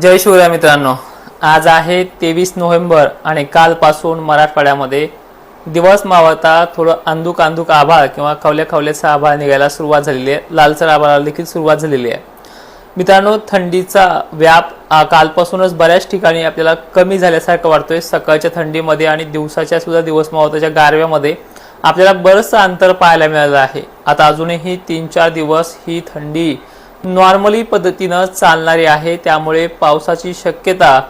जय शिवराय मित्रांनो. आज आहे तेवीस नोव्हेंबर आणि कालपासून मराठवाड्यामध्ये दिवस मावळता थोडं अंदुक अंधुक आभाळ किंवा खवल्या खवल्याचा आभाळ निघायला सुरुवात झालेली आहे. लालसर आभाळाला देखील सुरुवात झालेली आहे. मित्रांनो थंडीचा व्याप कालपासूनच बऱ्याच ठिकाणी आपल्याला कमी झाल्यासारखं वाटतोय. सकाळच्या थंडीमध्ये आणि दिवसाच्या सुद्धा दिवस मावळताच्या गारव्यामध्ये आपल्याला बरंचसं अंतर पाहायला मिळालं आहे. आता अजूनही तीन चार दिवस ही थंडी नॉर्मली पद्धतीनं चालणारी आहे त्यामुळे पावसाची शक्यता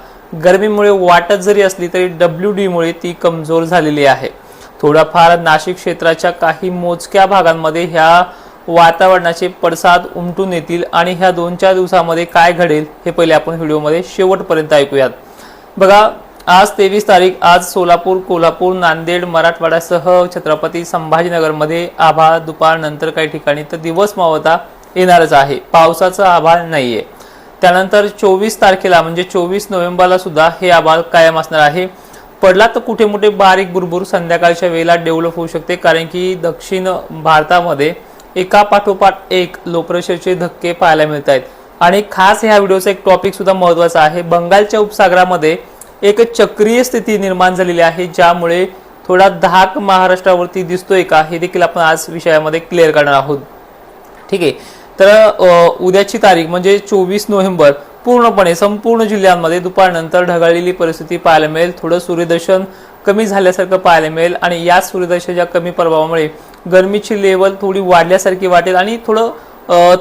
गरमीमुळे वाटत जरी असली तरी डब्ल्यू डीमुळे ती कमजोर झालेली आहे. थोडाफार नाशिक क्षेत्राच्या काही मोजक्या भागांमध्ये ह्या वातावरणाचे पडसाद उमटून येतील आणि ह्या दोन चार दिवसामध्ये काय घडेल हे पहिले आपण व्हिडिओमध्ये शेवटपर्यंत ऐकूयात. बघा आज तेवीस तारीख आज सोलापूर कोल्हापूर नांदेड मराठवाड्यासह छत्रपती संभाजीनगरमध्ये आभाळ दुपारनंतर काही ठिकाणी तर दिवस मावता येणारच आहे. पावसाचा आभाळ नाहीये. त्यानंतर चोवीस तारखेला म्हणजे चोवीस नोव्हेंबरला सुद्धा हे आभाळ कायम असणार आहे. पडला तर कुठे मोठे बारीक बुरबुर संध्याकाळच्या वेळेला डेव्हलप होऊ शकते कारण की दक्षिण भारतामध्ये एका पाठोपाठ एक लो प्रेशरचे धक्के पाहायला मिळत आहेत आणि खास ह्या व्हिडिओचा एक टॉपिक सुद्धा महत्त्वाचा आहे. बंगालच्या उपसागरामध्ये एक चक्रीय स्थिती निर्माण झालेली आहे ज्यामुळे थोडा धाक महाराष्ट्रावरती दिसतोय का हे देखील आपण आज विषयामध्ये क्लिअर करणार आहोत. ठीक आहे. तर उद्याची तारीख म्हणजे चोवीस नोव्हेंबर पूर्णपणे संपूर्ण जिल्ह्यांमध्ये दुपारनंतर ढगाळलेली परिस्थिती पाहायला मिळेल. थोडं सूर्यदर्शन कमी झाल्यासारखं पाहायला मिळेल आणि या सूर्यदर्शनाच्या कमी प्रभावामुळे गरमीची लेवल थोडी वाढल्यासारखी वाटेल आणि थोडं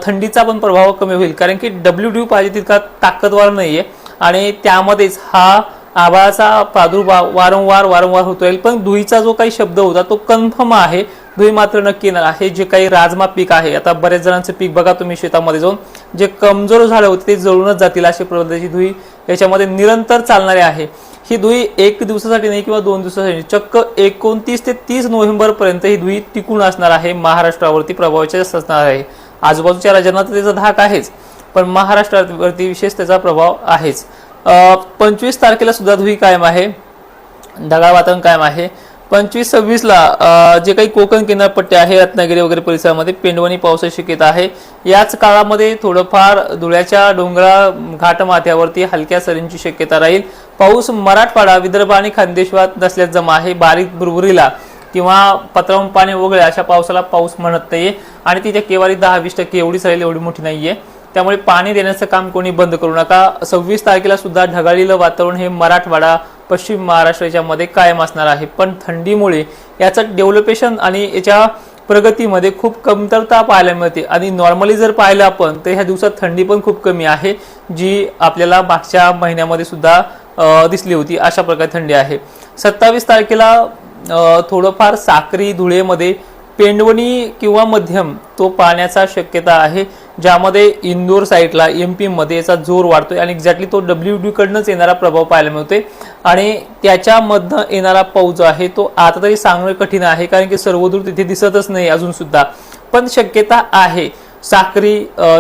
थंडीचा पण प्रभाव कमी होईल. कारण की डब्ल्यू ड्यू पाहिजे तितका ताकदवार नाही आहे आणि त्यामध्येच हा आभाळाचा प्रादुर्भाव वारंवार वारंवार होतो राहील पण धुईचा जो काही शब्द होता तो कन्फर्म आहे. धुई मात्र नक्की येणार आहे. जे काही राजमा पीक आहे आता बऱ्याच जणांचं पीक बघा तुम्ही शेतामध्ये जाऊन. जे कमजोर झाले होते ते जळूनच जातील अशी प्रकारची धुई याच्यामध्ये निरंतर चालणारी आहे. ही धुई एक दिवसासाठी नाही किंवा दोन दिवसासाठी चक्क एकोणतीस ते तीस नोव्हेंबरपर्यंत ही धुई टिकून असणार आहे. महाराष्ट्रावरती प्रभावाचे असणार आहे. आजूबाजूच्या राज्यांना तर त्याचा धाक आहेच पण महाराष्ट्रावरती विशेष त्याचा प्रभाव आहेच. पंचवीस तारखेला सुद्धा धुई कायम आहे. ढगाळ वातावरण कायम आहे. पंचवीस सव्वीसला जे काही कोकण किनारपट्टी आहे रत्नागिरी वगैरे परिसरामध्ये पेंडवणी पावसाची शक्यता आहे. याच काळामध्ये थोडंफार धुळ्याच्या डोंगरा घाटमाथ्यावरती हलक्या सरींची शक्यता राहील. पाऊस मराठवाडा विदर्भ आणि खानदेशवात नसल्यास जमा आहे. बारीक बुरबुरीला किंवा पत्रावून पाणी वगळे अशा पावसाला पाऊस म्हणत नाहीये. आणि ती त्या केवारी दहा वीस टक्के एवढीच राहील एवढी मोठी नाहीये. त्यामुळे पाणी देण्याचं काम कोणी बंद करू नका. सव्वीस तारखेला सुद्धा ढगाळीलं वातावरण हे मराठवाडा पश्चिम महाराष्ट्र याच्यामध्ये कायम असणार आहे. पण थंडीमुळे याचं डेव्हलपेशन आणि याच्या प्रगतीमध्ये खूप कमतरता पाहायला मिळते. आणि नॉर्मली जर पाहिलं आपण तर ह्या दिवसात थंडी पण खूप कमी आहे जी आपल्याला मागच्या महिन्यामध्ये सुद्धा दिसली होती. अशा प्रकारे थंडी आहे. सत्तावीस तारखेला थोडंफार साक्री धुळेमध्ये पेंडवणी किंवा मध्यम तो पाण्याचा शक्यता आहे. ज्यामध्ये इंदोर साईडला एम पीमध्ये याचा जोर वाढतोय आणि एक्झॅक्टली तो डब्ल्यू डीकडनंच येणारा प्रभाव पाहायला मिळतोय. आणि त्याच्यामधनं येणारा पाऊस जो आहे तो आता तरी सांगणं कठीण आहे कारण की सर्वदूर तिथे दिसतच नाही अजून सुद्धा. पण शक्यता आहे. साक्री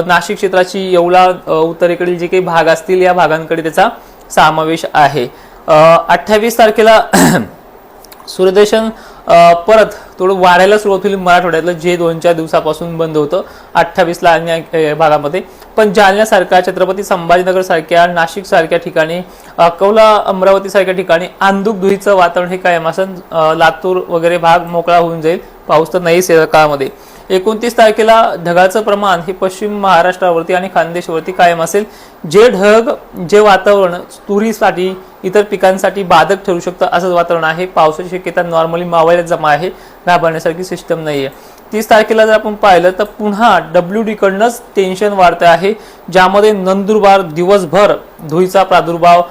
नाशिक क्षेत्राची येवला उत्तरेकडील जे काही भाग असतील या भागांकडे त्याचा समावेश आहे. अठ्ठावीस तारखेला सूर्यदर्शन परत थोडं वाढायला सुरुवात होईल मराठवाड्यातलं जे दोन चार दिवसापासून बंद होतं अठ्ठावीसला अन्य भागामध्ये. पण जालन्यासारख्या छत्रपती संभाजीनगर सारख्या नाशिक सारख्या ठिकाणी अकोला अमरावती सारख्या ठिकाणी आंदूक धुईचं वातावरण हे कायम असेल लातूर वगैरे भाग मोकळा होऊन जाईल. पाऊस तर नाहीच या काळामध्ये. एकोणतीस तारखेला ढगाचं प्रमाण हे पश्चिम महाराष्ट्रावरती आणि खानदेशवरती कायम असेल. जे ढग जे वातावरण तुरीसाठी इतर पिकांसाठी बाधक ठरू शकतं असंच वातावरण आहे. पावसाची शक्यता नॉर्मली मावळ्यात जमा आहे. घाबरण्यासारखी सिस्टम नाही आहे तीस तारखेला जर आपण पाहिलं तर पुन्हा डब्ल्यू डीकडनंच टेन्शन वाढतं आहे. ज्यामध्ये नंदुरबार दिवसभर धुळीचा प्रादुर्भाव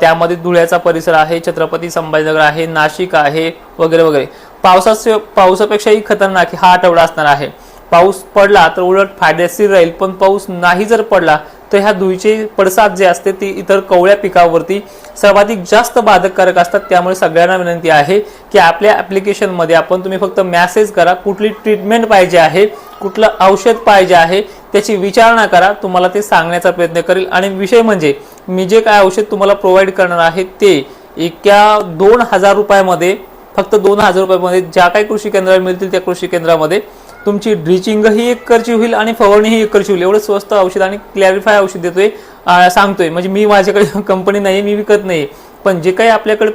त्यामध्ये धुळ्याचा परिसर आहे छत्रपती संभाजीनगर आहे नाशिक आहे वगैरे वगैरे. पावसाचे पावसापेक्षाही खतरनाक हा आठवडा असणार आहे. पाऊस पडला तर उलट फायदेशीर राहील पण पाऊस नाही जर पडला तर ह्या धुळीचे पडसाद जे असते ते इतर कवळ्या पिकावरती सर्वाधिक जास्त बाधककारक असतात. त्यामुळे सगळ्यांना विनंती आहे की आपल्या ॲप्लिकेशनमध्ये आपण तुम्ही फक्त मॅसेज करा. कुठली ट्रीटमेंट पाहिजे आहे कुठलं औषध पाहिजे आहे त्याची विचारणा करा. तुम्हाला ते सांगण्याचा प्रयत्न करेल. आणि विषय म्हणजे मी जे काय औषध तुम्हाला प्रोव्हाइड करणार आहे ते एका दोन हजार रुपयामध्ये फक्त दोन हजार रुपयामध्ये ज्या काही कृषी केंद्रावर मिळतील त्या कृषी केंद्रामध्ये तुमची ड्रिचिंगही एक करची होईल आणि फवारणीही एक करची होईल. एवढं स्वस्त औषध आणि क्लॅरिफाय औषध देतोय सांगतोय. म्हणजे मी माझ्याकडे कंपनी नाही मी विकत नाही पण जे काही आपल्याकडे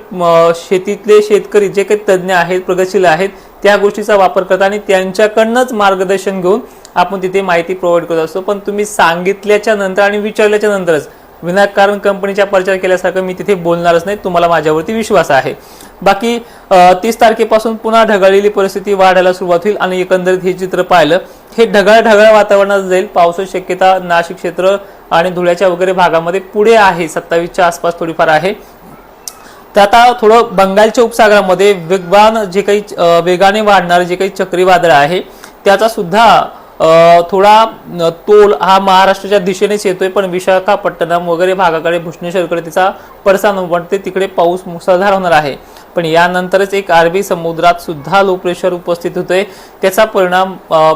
शेतीतले शेतकरी जे काही तज्ज्ञ आहेत प्रगतशील आहेत त्या गोष्टीचा वापर करतात आणि त्यांच्याकडनंच मार्गदर्शन घेऊन आपण तिथे माहिती प्रोव्हाइड करत असतो. पण तुम्ही सांगितल्याच्या नंतर आणि विचारल्याच्या नंतरच विनाकारण कंपनीचा प्रचार केल्यासारखं मी तिथे बोलणारच नाही तुम्हाला माझ्यावरती विश्वास आहे. बाकी तीस तारखेपासून पुन्हा ढगाळलेली परिस्थिती वाढायला सुरुवात होईल आणि एकंदरीत हे चित्र पाहिलं हे ढगाळ ढगाळ वातावरणात जाईल. पावसाची शक्यता नाशिक क्षेत्र आणि धुळ्याच्या वगैरे भागामध्ये पुढे आहे सत्तावीसच्या आसपास थोडीफार आहे. तर आता थोडं बंगालच्या उपसागरामध्ये वेगवान जे काही वेगाने वाढणारे जे काही चक्रीवादळ आहे त्याचा सुद्धा थोडा तोल हा महाराष्ट्राच्या दिशेनेच येतोय पण विशाखापट्टणम वगैरे भागाकडे भुवनेश्वरकडे तिचा पडसाद वाटते तिकडे पाऊस मुसळधार होणार आहे. पण यानंतरच एक अरबी समुद्रात सुद्धा लो प्रेशर उपस्थित होतोय. त्याचा परिणाम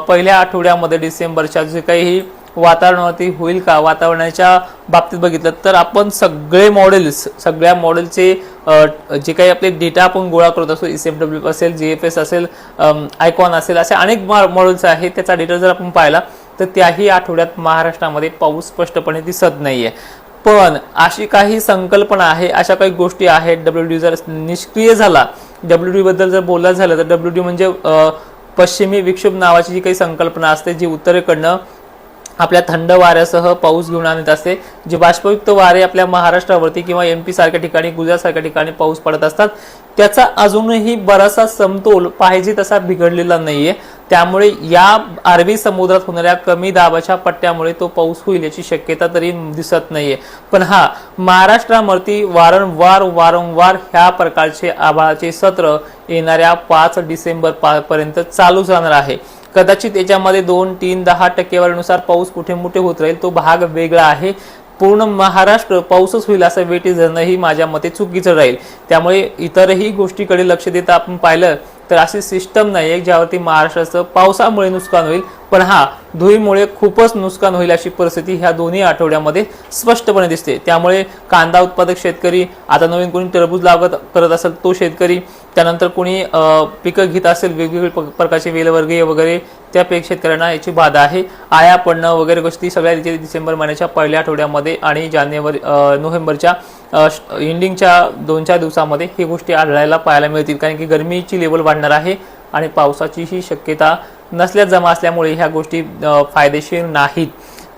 पहिल्या आठवड्यामध्ये डिसेंबरच्या जे काही वातावरणावरती होईल का? वातावरणाच्या बाबतीत बघितलं तर आपण सगळे मॉडेल्स सगळ्या मॉडेलचे जे काही आपले डेटा आपण गोळा करत असतो एस एफ डब्ल्यू असेल जी एफ एस असेल आयकॉन असेल असे अनेक मॉडेल्स आहेत. त्याचा डेटा जर आपण पाहिला तर त्याही आठवड्यात महाराष्ट्रामध्ये पाऊस स्पष्टपणे दिसत आहे पण अशी काही संकल्पना आहे अशा काही गोष्टी आहेत डब्ल्यू डी जर निष्क्रिय झाला डब्ल्यू डी बद्दल जर बोलायचं झालं तर डब्ल्यू डी म्हणजे पश्चिमी विक्षोभ नावाची जी काही संकल्पना असते जी उत्तरेकडनं आपल्या थंड वाऱ्यासह पाऊस घेऊन आणत असते. जे बाष्पयुक्त वारे आपल्या महाराष्ट्रावरती किंवा एम पी सारख्या ठिकाणी गुजरातसारख्या ठिकाणी पाऊस पडत असतात. त्याचा अजूनही बराचसा समतोल पाहिजे तसा बिघडलेला नाहीये. त्यामुळे या अरबी समुद्रात होणाऱ्या कमी दाबाच्या पट्ट्यामुळे तो पाऊस होईल याची शक्यता तरी दिसत नाहीये. पण हा महाराष्ट्रावरती वारंवार वारंवार ह्या प्रकारचे आभाळाचे सत्र येणाऱ्या पाच डिसेंबर पर्यंत चालूच राहणार आहे. कदाचित याच्यामध्ये दोन तीन दहा टक्केवारीनुसार पाऊस कुठे मोठे होत राहील तो भाग वेगळा आहे. पूर्ण महाराष्ट्र पाऊसच होईल असं वेटी धरणंही माझ्या मते चुकीचं राहील. त्यामुळे इतरही गोष्टीकडे लक्ष देता आपण पाहिलं तर अशी सिस्टम नाही आहे ज्यावरती महाराष्ट्राचं पावसामुळे नुकसान होईल. पण हा धुळीमुळे खूपच नुकसान होईल अशी परिस्थिती ह्या दोन्ही आठवड्यामध्ये स्पष्टपणे दिसते. त्यामुळे कांदा उत्पादक शेतकरी आता नवीन कोणी टरबूज लागत करत असेल तो शेतकरी त्यानंतर कोणी पिकं घेत असेल वेगवेगळे प- प्रकारचे वेलवर्गीय वगैरे त्या शेतकऱ्यांना याची बाधा आहे. आया पडणं वगैरे गोष्टी सगळ्या डिसेंबर महिन्याच्या पहिल्या आठवड्यामध्ये आणि जानेवारी नोव्हेंबरच्या एंडिंगच्या दोन चार दिवसामध्ये ही गोष्टी आढळायला पाहायला मिळतील. कारण की गरमीची लेवल वाढणार आहे आणि पावसाचीही शक्यता नसल्या जमा असल्यामुळे ह्या गोष्टी फायदेशीर नाहीत.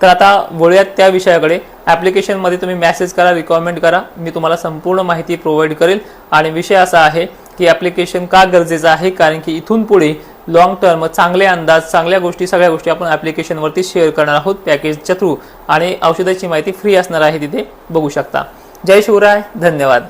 तर आता वळूयात त्या विषयाकडे. ॲप्लिकेशनमध्ये तुम्ही मॅसेज करा रिकमेंड करा. मी तुम्हाला संपूर्ण माहिती प्रोव्हाइड करेल. आणि विषय असा आहे की ॲप्लिकेशन का गरजेचं आहे? कारण की इथून पुढे लॉंग टर्म चांगले अंदाज चांगल्या गोष्टी सगळ्या गोष्टी आपण ॲप्लिकेशनवरती शेअर करणार आहोत पॅकेजच्या थ्रू आणि औषधाची माहिती फ्री असणार आहे तिथे. बघू शकता. जय शिवराय. धन्यवाद.